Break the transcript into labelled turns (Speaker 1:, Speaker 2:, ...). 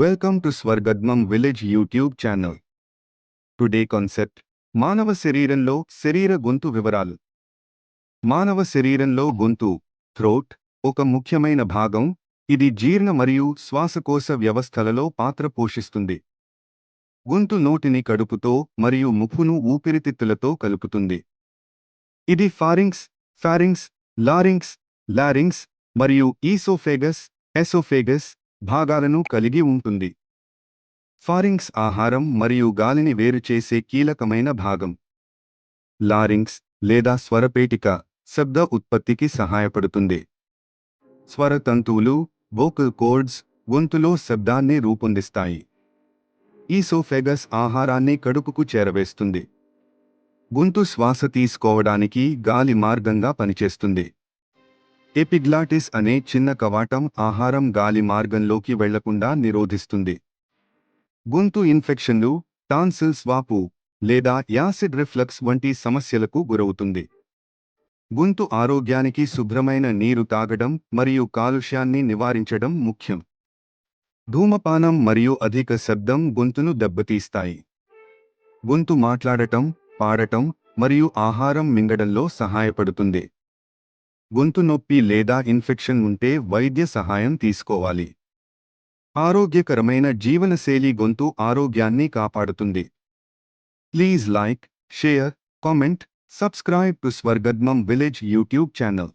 Speaker 1: Welcome to Swargadmam Village YouTube channel. Today concept మానవ శరీరంలో శరీర గొంతు వివరాలు. మానవ శరీరంలో గొంతు థ్రోట్ ఒక ముఖ్యమైన భాగం ఇది జీర్ణ మరియు శ్వాసకోశ వ్యవస్థలలో పాత్ర పోషిస్తుంది. గొంతు నోటిని కడుపుతో మరియు ముక్కును ఊపిరితిత్తులతో కలుపుతుంది. ఇది ఫారింగ్స్ ఫారింగ్స్ లారింగ్స్ లారింగ్స్ మరియు ఈసోఫేగస్ ఎసోఫేగస్ భాగాలను కలిగి ఉంటుంది. ఫారింగ్స్ ఆహారం మరియు గాలిని వేరుచేసే కీలకమైన భాగం. లారింగ్స్ లేదా స్వరపేటిక శబ్ద ఉత్పత్తికి సహాయపడుతుంది. స్వర తంతువులు వోకల్ కోర్డ్స్ గొంతులో శబ్దాన్ని రూపొందిస్తాయి. ఈసోఫెగస్ ఆహారాన్ని కడుపుకు చేరవేస్తుంది. గొంతు శ్వాస తీసుకోవడానికి గాలి మార్గంగా పనిచేస్తుంది. ఎపిగ్లాటిస్ అనే చిన్న కవాటం ఆహారం గాలి మార్గంలోకి వెళ్ళకుండా నిరోధిస్తుంది. గొంతు ఇన్ఫెక్షన్లు టాన్సిల్స్ వాపు లేదా యాసిడ్ రిఫ్లక్స్ వంటి సమస్యలకు గురవుతుంది. గొంతు ఆరోగ్యానికి శుభ్రమైన నీరు తాగడం మరియు కాలుష్యాన్ని నివారించడం ముఖ్యం. ధూమపానం మరియు అధిక శబ్దం గొంతును దెబ్బతీస్తాయి. గొంతు మాట్లాడటం పాడటం మరియు ఆహారం మింగడంలో సహాయపడుతుంది. గొంతు నొప్పి లేదా ఇన్ఫెక్షన్ ఉంటే వైద్య సహాయం తీసుకోవాలి. ఆరోగ్యకరమైన జీవనశైలి గొంతు ఆరోగ్యాన్ని కాపాడుతుంది. Please like share comment subscribe to Swargadmam village YouTube channel.